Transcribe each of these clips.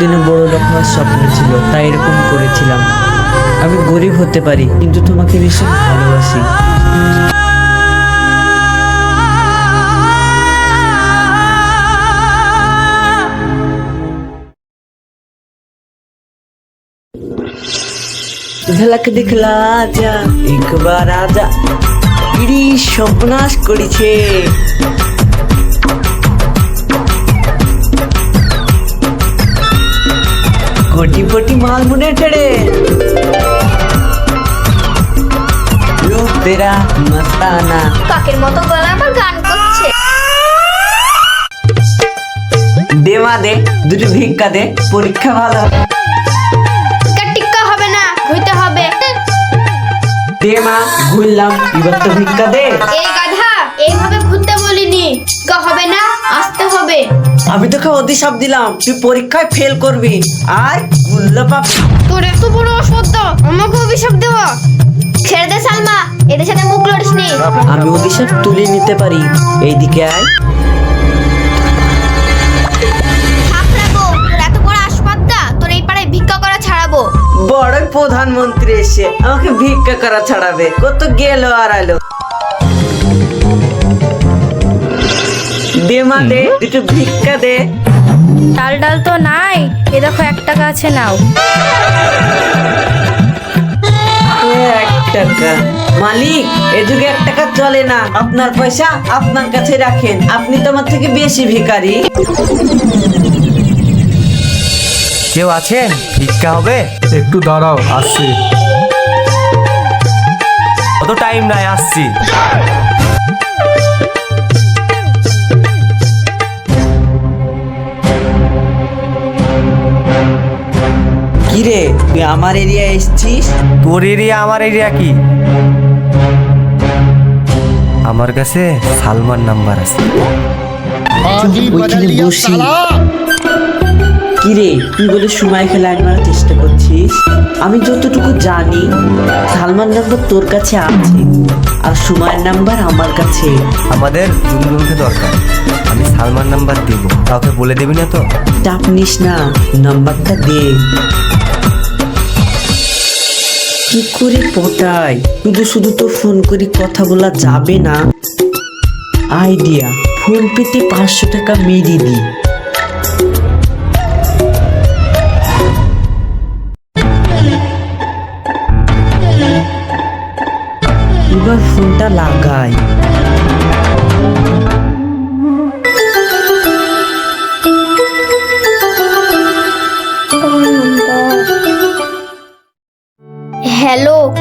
দিনে বড় লোক হওয়ার স্বপ্ন ছিল, তাই এরকম করেছিলাম। আমি গরিব হতে পারি, কিন্তু তোমাকে ভীষণ ভালোবাসি। ঝলক দিখলা যা একবার আজা। ইডি সর্বনাশ করেছে। মনে ঠেড়ে রূপ তেরা মস্তানা। কাকের মতো গলা আবার গান করছে। দে মা দে দুটো ভিক্ষা দে পরীক্ষা ভালো। টিক্কা হবে না হইতে হবে। দে মা ঘুরলাম এবার তো ভিক্ষা দে। এই গাধা এইভাবে ঘুরতে বলিনি। টিক্কা হবে না আসতে হবে। আমি তোকে অধিশাপ দিলাম। তুই পরীক্ষায় ফেল করবি। আর ঘুরলে পাবি তোর এত বড় অসত্য আমাকে অভিশাপ দেওয়া। ছেড়ে দে সালমা এদের সাথে মুখ লড়িস নি। আমি অধিশাপ তুলে নিতে পারি। এইদিকে আয়। থাপড়াবো তোর এত বড় তোর এই পাড়ায় ভিক্ষা করা ছাড়াবো। বড় প্রধানমন্ত্রী এসে আমাকে ভিক্ষা করা ছাড়াবে। কত গেল আর আলো দে মা দে দুটো ভিক্ষা দে। ডাল ডাল তো নাই এ দেখো এক টাকা আছে নাও এক টাকা। মালিক এ যুগে এক টাকা চলে না। আপনার পয়সা আপনার কাছে রাখেন। আপনি তো আমার থেকে বেশি ভিখারি। কেউ আছেন? ভিক্ষা হবে? একটু দাঁড়াও আসছি। কত টাইম নাই আসছি। তুই আমার এরিয়া এসছিস? তোর এরিয়া আমার এরিয়া কি? আমার কাছে সালমান নাম্বার আছে। ওইখানে বসি। কিরে তুই বলে সময় খেলা মারার চেষ্টা করছিস? আমি যতটুকু জানি সালমান নাম্বার তোর কাছে আছে আর সময়ের নাম্বার আমার কাছে। আমাদের দুজনকে দরকার। আমি সালমান নাম্বার দেবো। কাউকে বলে দিবি না তো? চাপ নিস না নাম্বারটা দে। কি করে পটাই শুধু শুধু তো ফোন করে কথা বলা যাবে না। আইডিয়া ফোন পেতে পাঁচশো টাকা মেরে দি।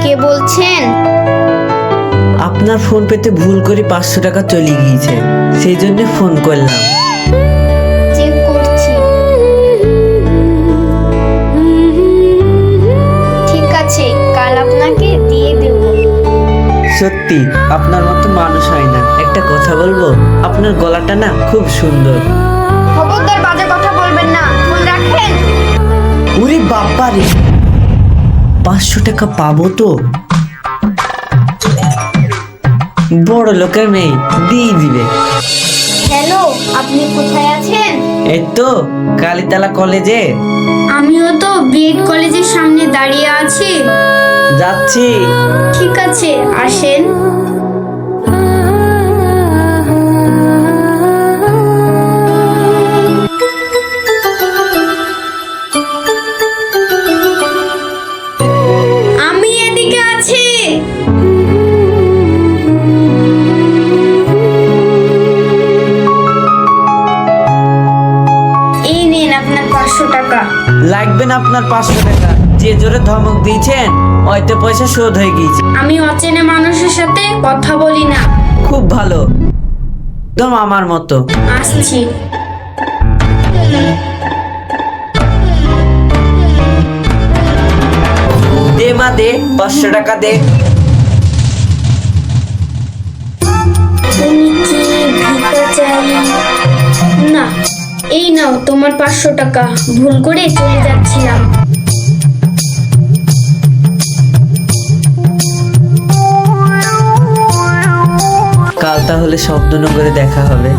কে বলছেন? আপনার ফোন পেতে ভুল করে পাঁচশো টাকা চলে গিয়েছে সেই জন্য ফোন করলাম। চেক করছি। ঠিক আছে কাল আপনাকে দিয়ে দেব। সত্যি আপনার মতো মানুষ হয় না। একটা কথা বলব আপনার গলাটা না খুব সুন্দর। খবরদার বাজে কথা বলবেন না ফোন রাখেন। ওরে রে। পাঁচশো টাকা পাবো তো? বড় লোকের মেয়ে দিয়ে দিবে। হ্যালো আপনি কোথায় আছেন? এই তো কালীতলা কলেজে। আমিও তো বিএড কলেজের সামনে দাঁড়িয়ে আছি। যাচ্ছি। ঠিক আছে আসেন। আপনার পাঁচশো টাকা। যে জোরে ধমক দিয়েছেন হয়তো পয়সা শোধ হয়ে গিয়েছে। আমি অচেনা মানুষের সাথে কথা বলি না। খুব ভালো। একদম আমার মতো। আসছি। দে মা দে পাঁচশো টাকা দে। এই নাও, তোমার পাঁচশো টাকা। ভুল করে চলে যাচ্ছিলাম। কাল তাহলে শব্দ শব্দনগরে দেখা হবে।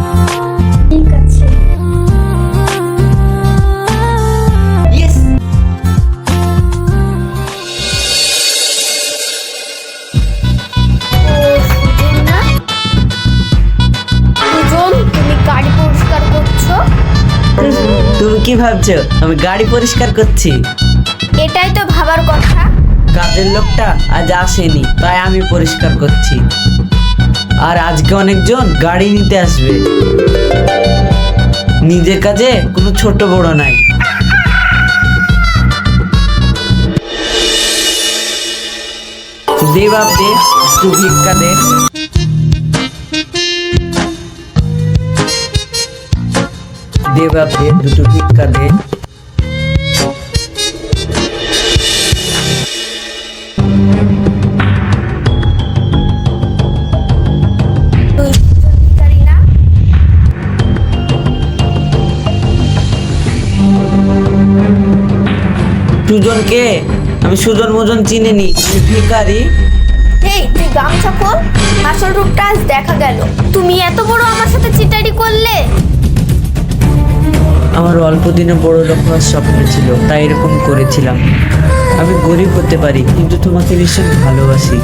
কি ভাবছ? আমি গাড়ি পরিষ্কার করছি। এটাই তো ভাবার কথা। কাজের লোকটা আজ আসেনি তাই আমি পরিষ্কার করছি। আর আজকে অনেকজন গাড়ি নিতে আসবে। নিজের কাজে কোনো ছোট বড় নাই। দে বাপ দে ভিক্ষা দে। দে বাপ দুটো ভিক্ষা দে। তুই ভিখারি না সুজনকে আমি সুজন মুজন চিনিনি আমি ভিখারি। এই তুই গামছা খোল, আসল রূপটা আজ দেখা গেল। তুমি এত বড় আমার সাথে চিটারি করলে? আমার অল্প দিনে বড় লোক হওয়ার স্বপ্ন ছিল, তাই এরকম করেছিলাম। আমি গরিব হতে পারি, কিন্তু তোমাকে ভীষণ ভালোবাসি।